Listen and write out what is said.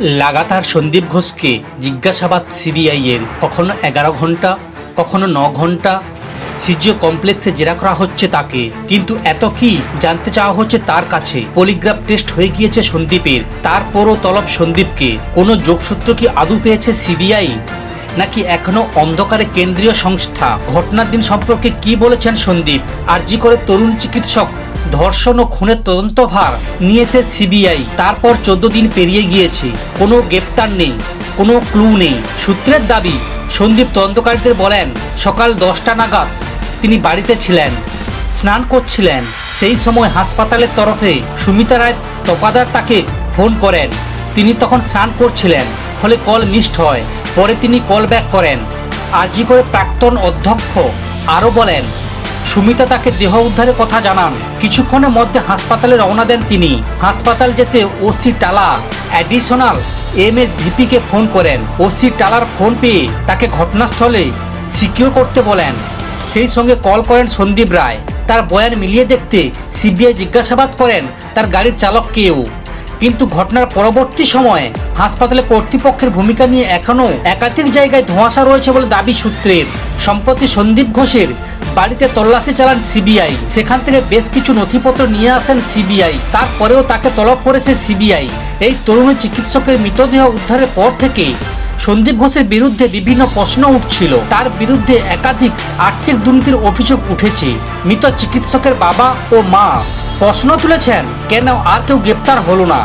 লাগাতার সন্দীপ ঘোষকে জিজ্ঞাসাবাদ সিবিআই এর। কখনো এগারো ঘণ্টা, কখনো ন ঘণ্টা। সিজিও কমপ্লেক্সে জেরা করা হচ্ছে তাকে। কিন্তু এত কি জানতে চাওয়া হচ্ছে তার কাছে। পলিগ্রাফ টেস্ট হয়ে গিয়েছে সন্দীপের। তারপরও তলব সন্দীপকে। কোনো যোগসূত্র কি আদু পেয়েছে সিবিআই? নাকি এখনও অন্ধকারে কেন্দ্রীয় সংস্থা? ঘটনার দিন সম্পর্কে কি বলেছেন সন্দীপ? আরজি করে তরুণ চিকিৎসক ধর্ষণ ও খুনের তদন্তভার নিয়েছে সিবিআই। তারপর চোদ্দ দিন পেরিয়ে গিয়েছে। কোনো গ্রেপ্তার নেই, কোনো ক্লু নেই। সূত্রের দাবি, সন্দীপ তদন্তকারীদের বলেন, সকাল দশটা নাগাদ তিনি বাড়িতে ছিলেন, স্নান করছিলেন। সেই সময় হাসপাতালের তরফে সুমিতা রায় তপাদার তাকে ফোন করেন। তিনি তখন স্নান করছিলেন, ফলে কল মিসড হয়। পরে তিনি কল ব্যাক করেন। আরজি করে প্রাক্তন অধ্যক্ষ আরও বলেন সুমিতা তাকে দেহ উদ্ধারের কথা জানান। কিছুক্ষণের মধ্যে হাসপাতালে রওনা দেন তিনি। হাসপাতাল যেতে OC Tala, additional M S ভিপিকে phone করেন। ওসি টালার ফোন পেয়ে তাকে ঘটনাস্থলে সিকিউর করতে বলেন। সেই সঙ্গে কল করেন সন্দীপ রায়। তার বয়ান মিলিয়ে দেখতে সিবিআই জিজ্ঞাসাবাদ করেন তার গাড়ির চালককেও কিন্তু ঘটনার পরবর্তী সময়ে হাসপাতালে কর্তৃপক্ষের ভূমিকা নিয়ে এখনও একাধিক জায়গায় ধোঁয়াশা রয়েছে বলে দাবি সূত্রের। সম্প্রতি সন্দীপ ঘোষের বাড়িতে তল্লাশি চালান সিবিআই। সেখান থেকে বেশ কিছু নথিপত্র নিয়ে আসেন সিবিআই। তারপরেও তাকে তলব করেছে সিবিআই। এই তরুণী চিকিৎসকের মৃতদেহ উদ্ধারের পর থেকে সন্দীপ ঘোষের বিরুদ্ধে বিভিন্ন প্রশ্ন উঠছিল। তার বিরুদ্ধে একাধিক আর্থিক দুর্নীতির অভিযোগ উঠেছে। মৃত চিকিৎসকের বাবা ও মা প্রশ্ন তুলেছেন, কেন আর কেউ গ্রেপ্তার হলো না?